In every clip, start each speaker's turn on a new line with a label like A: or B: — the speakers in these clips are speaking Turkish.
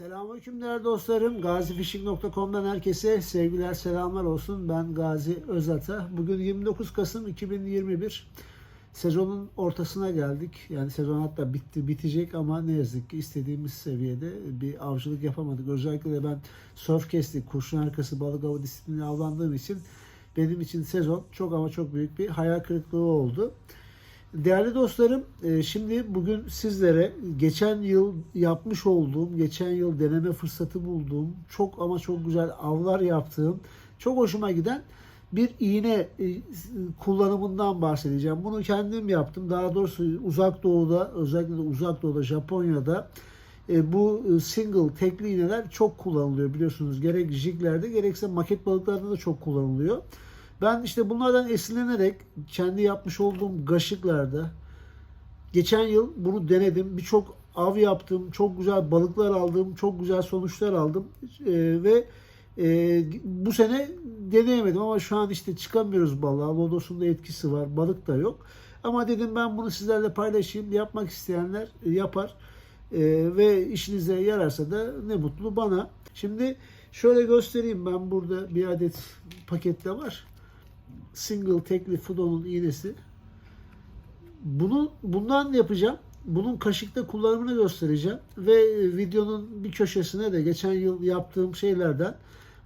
A: Selamünaleyküm değerli dostlarım. GaziFishing.com'dan herkese sevgiler, selamlar olsun. Ben Gazi Özata. Bugün 29 Kasım 2021. Sezonun ortasına geldik. Yani sezon hatta bitti, bitecek ama ne yazık ki istediğimiz seviyede bir avcılık yapamadık. Özellikle de ben surf kestik, kurşun arkası balık avı disiplini avlandığım için benim için sezon çok ama çok büyük bir hayal kırıklığı oldu. Değerli dostlarım, e, şimdi bugün sizlere geçen yıl yapmış olduğum, geçen yıl deneme fırsatı bulduğum, çok ama çok güzel avlar yaptığım, çok hoşuma giden bir iğne e, kullanımından bahsedeceğim. Bunu kendim yaptım. Daha doğrusu uzak doğuda, özellikle uzak doğuda, Japonya'da e, bu single tekli iğneler çok kullanılıyor biliyorsunuz. Gerek jiglerde gerekse maket balıklarda da çok kullanılıyor. Ben işte bunlardan esinlenerek kendi yapmış olduğum gaşıklarda geçen yıl bunu denedim. Birçok av yaptım. Çok güzel balıklar aldım. Çok güzel sonuçlar aldım. Ee, ve e, bu sene deneyemedim ama şu an işte çıkamıyoruz balığa. Lodos'un da etkisi var. Balık da yok. Ama dedim ben bunu sizlerle paylaşayım. Yapmak isteyenler yapar. Ee, ve işinize yararsa da ne mutlu bana. Şimdi şöyle göstereyim ben burada bir adet pakette var single tekli Fudo'nun iğnesi. Bunu bundan yapacağım. Bunun kaşıkta kullanımını göstereceğim ve videonun bir köşesine de geçen yıl yaptığım şeylerden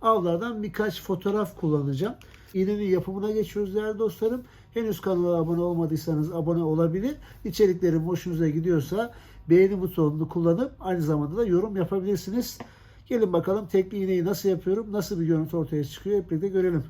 A: avlardan birkaç fotoğraf kullanacağım. İğnenin yapımına geçiyoruz değerli dostlarım. Henüz kanala abone olmadıysanız abone olabilir. İçeriklerim hoşunuza gidiyorsa beğeni butonunu kullanıp aynı zamanda da yorum yapabilirsiniz. Gelin bakalım tekli iğneyi nasıl yapıyorum, nasıl bir görüntü ortaya çıkıyor hep birlikte görelim.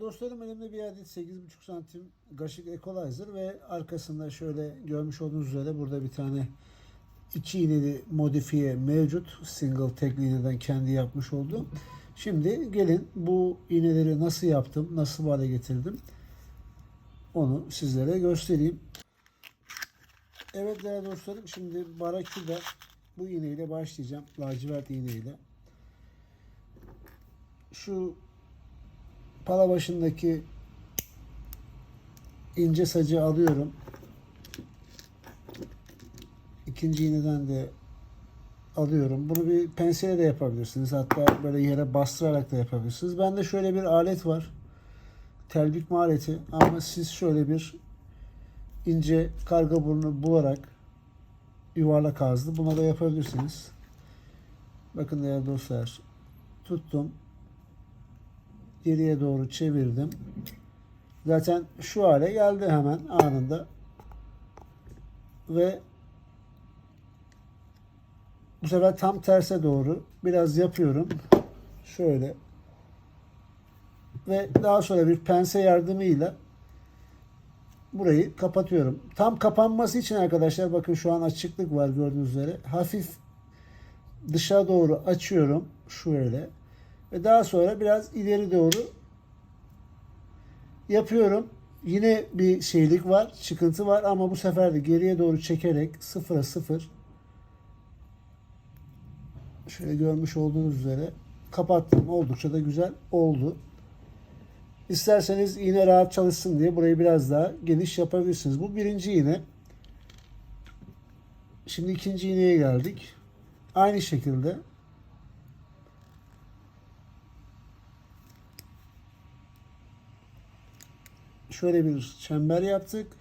A: Dostlarım elimde bir adet 8,5 santim Gaşık Equalizer ve arkasında şöyle görmüş olduğunuz üzere burada bir tane iki iğneli modifiye mevcut. Single tekli iğneden kendi yapmış olduğum. Şimdi gelin bu iğneleri nasıl yaptım, nasıl hale getirdim onu sizlere göstereyim. Evet değerli dostlarım şimdi Barakuda bu iğneyle başlayacağım. Lacivert iğneyle. Şu pala başındaki ince sacı alıyorum. İkinci iğneden de alıyorum. Bunu bir pensele de yapabilirsiniz. Hatta böyle yere bastırarak da yapabilirsiniz. Bende şöyle bir alet var. Telbik aleti ama siz şöyle bir ince karga burnu bularak yuvarlak ağızlı buna da yapabilirsiniz. Bakın değerli dostlar tuttum geriye doğru çevirdim. Zaten şu hale geldi hemen anında. Ve bu sefer tam terse doğru biraz yapıyorum. Şöyle. Ve daha sonra bir pense yardımıyla burayı kapatıyorum. Tam kapanması için arkadaşlar bakın şu an açıklık var gördüğünüz üzere. Hafif dışa doğru açıyorum. Şöyle. Ve daha sonra biraz ileri doğru yapıyorum. Yine bir şeylik var, çıkıntı var ama bu sefer de geriye doğru çekerek sıfıra sıfır şöyle görmüş olduğunuz üzere kapattım. Oldukça da güzel oldu. İsterseniz iğne rahat çalışsın diye burayı biraz daha geniş yapabilirsiniz. Bu birinci iğne. Şimdi ikinci iğneye geldik. Aynı şekilde şöyle bir çember yaptık.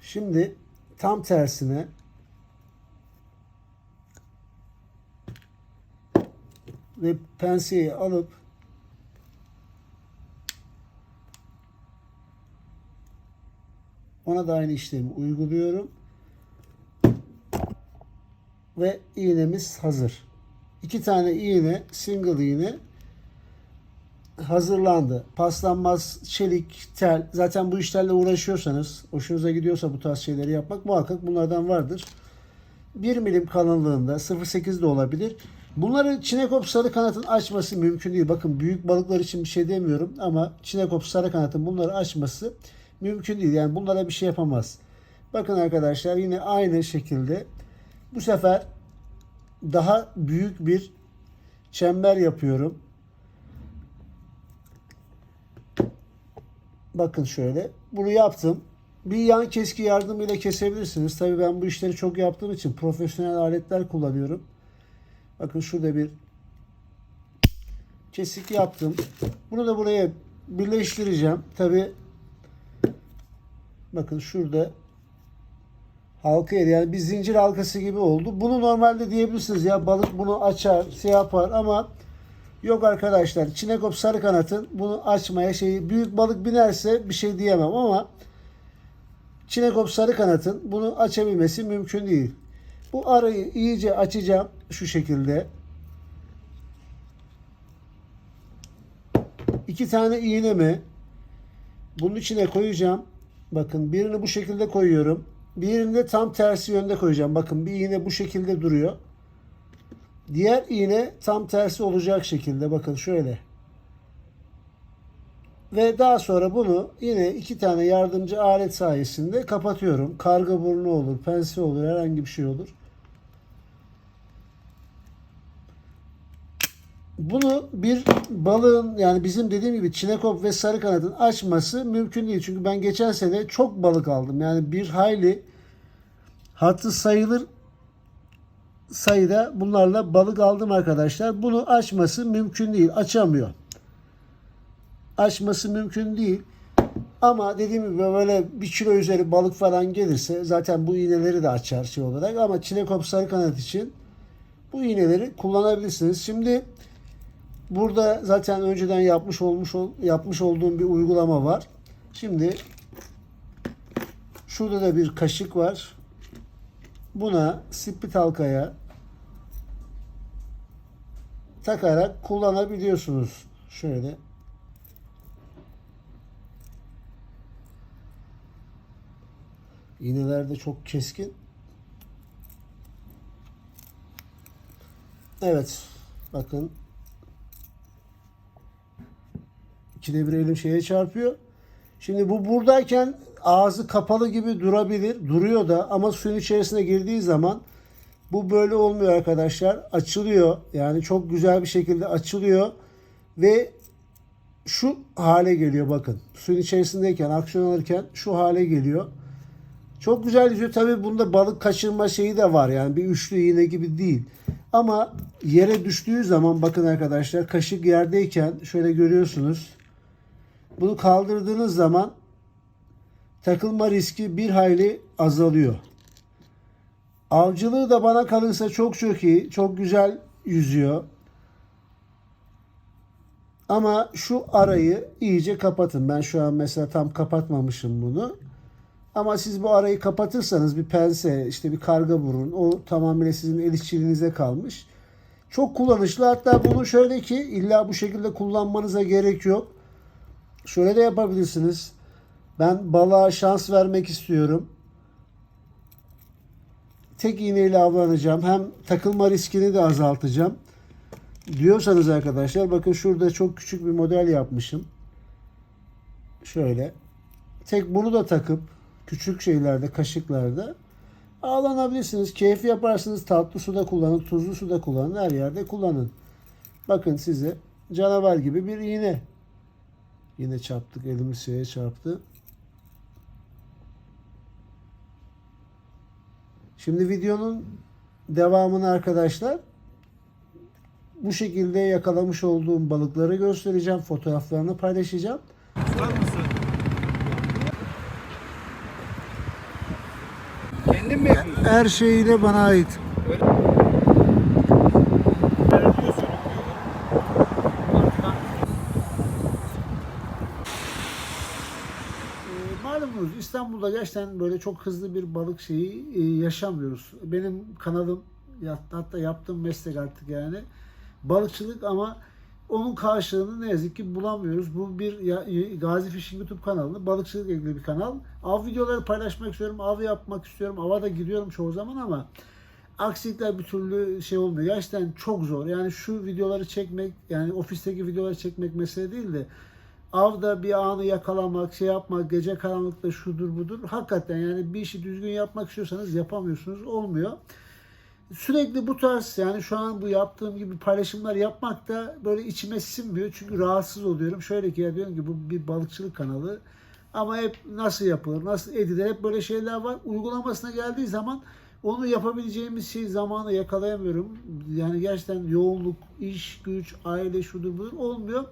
A: Şimdi tam tersine ve penseyi alıp ona da aynı işlemi uyguluyorum. Ve iğnemiz hazır. İki tane iğne, single iğne hazırlandı. Paslanmaz çelik, tel. Zaten bu işlerle uğraşıyorsanız, hoşunuza gidiyorsa bu tarz şeyleri yapmak muhakkak bunlardan vardır. 1 milim kalınlığında 0.8 de olabilir. Bunları çinekop sarı kanatın açması mümkün değil. Bakın büyük balıklar için bir şey demiyorum ama çinekop sarı kanatın bunları açması mümkün değil. Yani bunlara bir şey yapamaz. Bakın arkadaşlar yine aynı şekilde Bu sefer daha büyük bir çember yapıyorum. Bakın şöyle. Bunu yaptım. Bir yan keski yardımıyla kesebilirsiniz. Tabii ben bu işleri çok yaptığım için profesyonel aletler kullanıyorum. Bakın şurada bir kesik yaptım. Bunu da buraya birleştireceğim. Tabii bakın şurada halka yeri yani bir zincir halkası gibi oldu. Bunu normalde diyebilirsiniz ya balık bunu açar, şey yapar ama yok arkadaşlar. Çinekop sarı kanatın bunu açmaya şeyi büyük balık binerse bir şey diyemem ama Çinekop sarı kanatın bunu açabilmesi mümkün değil. Bu arayı iyice açacağım şu şekilde. İki tane iğnemi bunun içine koyacağım. Bakın birini bu şekilde koyuyorum. Birini de tam tersi yönde koyacağım. Bakın bir iğne bu şekilde duruyor. Diğer iğne tam tersi olacak şekilde. Bakın şöyle. Ve daha sonra bunu yine iki tane yardımcı alet sayesinde kapatıyorum. Karga burnu olur, pense olur, herhangi bir şey olur. Bunu bir balığın yani bizim dediğim gibi çinekop ve sarı kanadın açması mümkün değil. Çünkü ben geçen sene çok balık aldım. Yani bir hayli hatı sayılır sayıda bunlarla balık aldım arkadaşlar. Bunu açması mümkün değil. Açamıyor. Açması mümkün değil. Ama dediğim gibi böyle bir kilo üzeri balık falan gelirse zaten bu iğneleri de açar şey olarak. Ama çinekop sarı kanat için bu iğneleri kullanabilirsiniz. Şimdi burada zaten önceden yapmış olmuş ol, yapmış olduğum bir uygulama var. Şimdi şurada da bir kaşık var. Buna split halkaya takarak kullanabiliyorsunuz. Şöyle. İğneler de çok keskin. Evet. Bakın. İkide bir elim şeye çarpıyor. Şimdi bu buradayken ağzı kapalı gibi durabilir. Duruyor da ama suyun içerisine girdiği zaman bu böyle olmuyor arkadaşlar. Açılıyor. Yani çok güzel bir şekilde açılıyor. Ve şu hale geliyor bakın. Suyun içerisindeyken, aksiyon alırken şu hale geliyor. Çok güzel yüzüyor. Tabii bunda balık kaçırma şeyi de var. Yani bir üçlü iğne gibi değil. Ama yere düştüğü zaman bakın arkadaşlar kaşık yerdeyken şöyle görüyorsunuz. Bunu kaldırdığınız zaman takılma riski bir hayli azalıyor. Avcılığı da bana kalırsa çok çok iyi. Çok güzel yüzüyor. Ama şu arayı iyice kapatın. Ben şu an mesela tam kapatmamışım bunu. Ama siz bu arayı kapatırsanız bir pense, işte bir karga burun o tamamıyla sizin el işçiliğinize kalmış. Çok kullanışlı. Hatta bunu şöyle ki illa bu şekilde kullanmanıza gerek yok. Şöyle de yapabilirsiniz. Ben balığa şans vermek istiyorum. Tek iğneyle avlanacağım. Hem takılma riskini de azaltacağım. Diyorsanız arkadaşlar bakın şurada çok küçük bir model yapmışım. Şöyle. Tek bunu da takıp küçük şeylerde, kaşıklarda avlanabilirsiniz. Keyfi yaparsınız. Tatlı suda kullanın, tuzlu suda kullanın, her yerde kullanın. Bakın size canavar gibi bir iğne. Yine çarptık, elimiz şeye çarptı. Şimdi videonun devamını arkadaşlar bu şekilde yakalamış olduğum balıkları göstereceğim. Fotoğraflarını paylaşacağım.
B: Mısın? Kendin mi yapıyorsun?
A: Her şeyiyle bana ait. Ee, Malumunuz İstanbul'da gerçekten böyle çok hızlı bir balık şeyi e, yaşamıyoruz. Benim kanalım hatta yaptığım meslek artık yani balıkçılık ama onun karşılığını ne yazık ki bulamıyoruz. Bu bir ya- Gazi Fishing YouTube kanalı. Balıkçılık ilgili bir kanal. Av videoları paylaşmak istiyorum. Av yapmak istiyorum. Ava da gidiyorum çoğu zaman ama aksilikler bir türlü şey olmuyor. Gerçekten çok zor. Yani şu videoları çekmek, yani ofisteki videoları çekmek mesele değil de avda bir anı yakalamak, şey yapmak, gece karanlıkta şudur budur. Hakikaten yani bir işi düzgün yapmak istiyorsanız yapamıyorsunuz. Olmuyor. sürekli bu tarz yani şu an bu yaptığım gibi paylaşımlar yapmak da böyle içime sinmiyor. Çünkü rahatsız oluyorum. Şöyle ki ya diyorum ki bu bir balıkçılık kanalı. Ama hep nasıl yapılır, nasıl edilir hep böyle şeyler var. Uygulamasına geldiği zaman onu yapabileceğimiz şey zamanı yakalayamıyorum. Yani gerçekten yoğunluk, iş, güç, aile şudur budur olmuyor.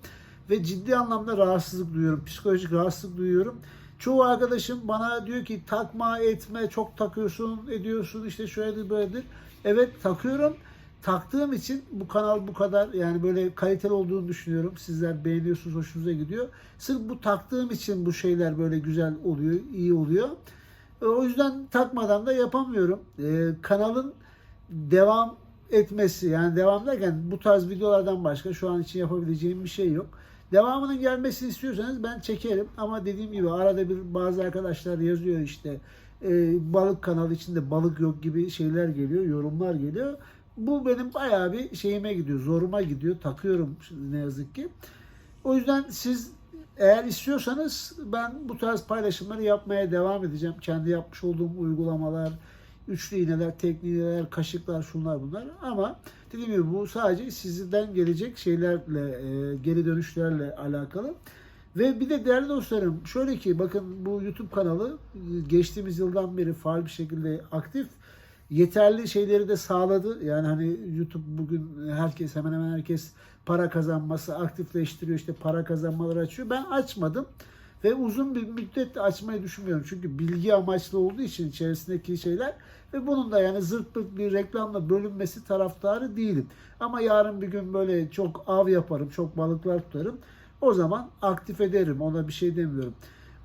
A: Ve ciddi anlamda rahatsızlık duyuyorum. Psikolojik rahatsızlık duyuyorum. Çoğu arkadaşım bana diyor ki takma etme çok takıyorsun ediyorsun işte şöyledir böyledir. Evet takıyorum. Taktığım için bu kanal bu kadar yani böyle kaliteli olduğunu düşünüyorum. Sizler beğeniyorsunuz, hoşunuza gidiyor. Sırf bu taktığım için bu şeyler böyle güzel oluyor, iyi oluyor. E, O yüzden takmadan da yapamıyorum. E, kanalın devam etmesi yani devam derken bu tarz videolardan başka şu an için yapabileceğim bir şey yok. Devamının gelmesini istiyorsanız ben çekerim ama dediğim gibi arada bir bazı arkadaşlar yazıyor işte e, balık kanalı içinde balık yok gibi şeyler geliyor, yorumlar geliyor. Bu benim bayağı bir şeyime gidiyor, zoruma gidiyor, takıyorum ne yazık ki. O yüzden siz eğer istiyorsanız ben bu tarz paylaşımları yapmaya devam edeceğim. Kendi yapmış olduğum uygulamalar, üçlü iğneler, tekli iğneler, kaşıklar, şunlar bunlar. Ama dediğim gibi bu sadece sizden gelecek şeylerle, e, geri dönüşlerle alakalı. Ve bir de değerli dostlarım şöyle ki bakın bu YouTube kanalı e, geçtiğimiz yıldan beri faal bir şekilde aktif. Yeterli şeyleri de sağladı. Yani hani YouTube bugün herkes hemen hemen herkes para kazanması aktifleştiriyor işte para kazanmaları açıyor. Ben açmadım ve uzun bir müddet de açmayı düşünmüyorum. Çünkü bilgi amaçlı olduğu için içerisindeki şeyler ve bunun da yani zırt bir reklamla bölünmesi taraftarı değilim. Ama yarın bir gün böyle çok av yaparım, çok balıklar tutarım. O zaman aktif ederim. Ona bir şey demiyorum.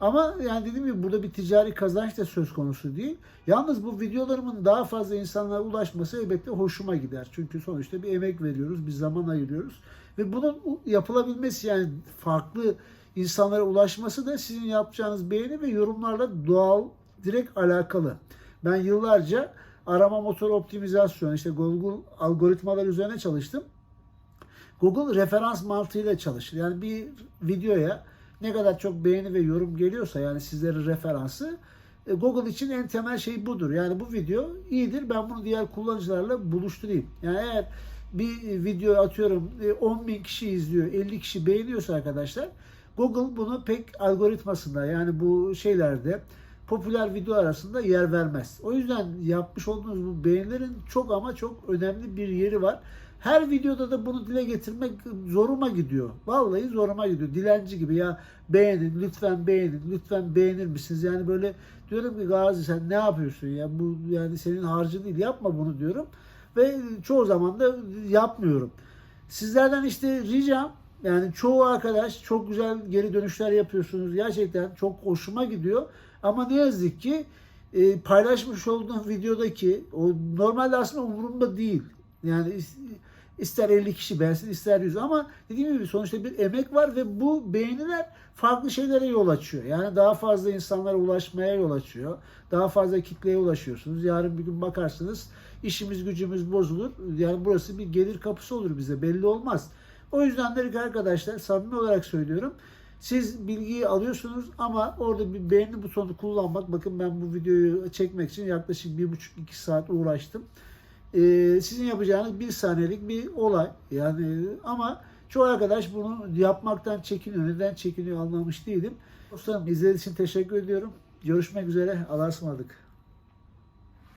A: Ama yani dediğim gibi burada bir ticari kazanç da söz konusu değil. Yalnız bu videolarımın daha fazla insanlara ulaşması elbette hoşuma gider. Çünkü sonuçta bir emek veriyoruz, bir zaman ayırıyoruz. Ve bunun yapılabilmesi yani farklı insanlara ulaşması da sizin yapacağınız beğeni ve yorumlarla doğal, direkt alakalı. Ben yıllarca arama motor optimizasyon, işte Google algoritmalar üzerine çalıştım. Google referans mantığıyla çalışır. Yani bir videoya ne kadar çok beğeni ve yorum geliyorsa yani sizlerin referansı e, Google için en temel şey budur. Yani bu video iyidir. Ben bunu diğer kullanıcılarla buluşturayım. Yani eğer bir video atıyorum e, 10 bin kişi izliyor, 50 kişi beğeniyorsa arkadaşlar Google bunu pek algoritmasında yani bu şeylerde popüler video arasında yer vermez. O yüzden yapmış olduğunuz bu beğenilerin çok ama çok önemli bir yeri var. Her videoda da bunu dile getirmek zoruma gidiyor. Vallahi zoruma gidiyor. Dilenci gibi ya beğenin, lütfen beğenin, lütfen beğenir misiniz? Yani böyle diyorum ki Gazi sen ne yapıyorsun ya? Bu yani senin harcı değil. Yapma bunu diyorum. Ve çoğu zaman da yapmıyorum. Sizlerden işte ricam yani çoğu arkadaş çok güzel geri dönüşler yapıyorsunuz. Gerçekten çok hoşuma gidiyor. Ama ne yazık ki e, paylaşmış olduğum videodaki o normalde aslında umurumda değil. Yani is- ister 50 kişi beğensin ister 100 ama dediğim gibi sonuçta bir emek var ve bu beğeniler farklı şeylere yol açıyor. Yani daha fazla insanlara ulaşmaya yol açıyor. Daha fazla kitleye ulaşıyorsunuz. Yarın bir gün bakarsınız işimiz gücümüz bozulur. Yani burası bir gelir kapısı olur bize belli olmaz. O yüzden de arkadaşlar samimi olarak söylüyorum. Siz bilgiyi alıyorsunuz ama orada bir beğeni butonu kullanmak. Bakın ben bu videoyu çekmek için yaklaşık 1,5-2 saat uğraştım. Ee, sizin yapacağınız bir saniyelik bir olay. Yani ama çoğu arkadaş bunu yapmaktan çekiniyor. Neden çekiniyor anlamış değilim. Dostlarım izlediğiniz için teşekkür ediyorum. Görüşmek üzere. Allah'a ısmarladık.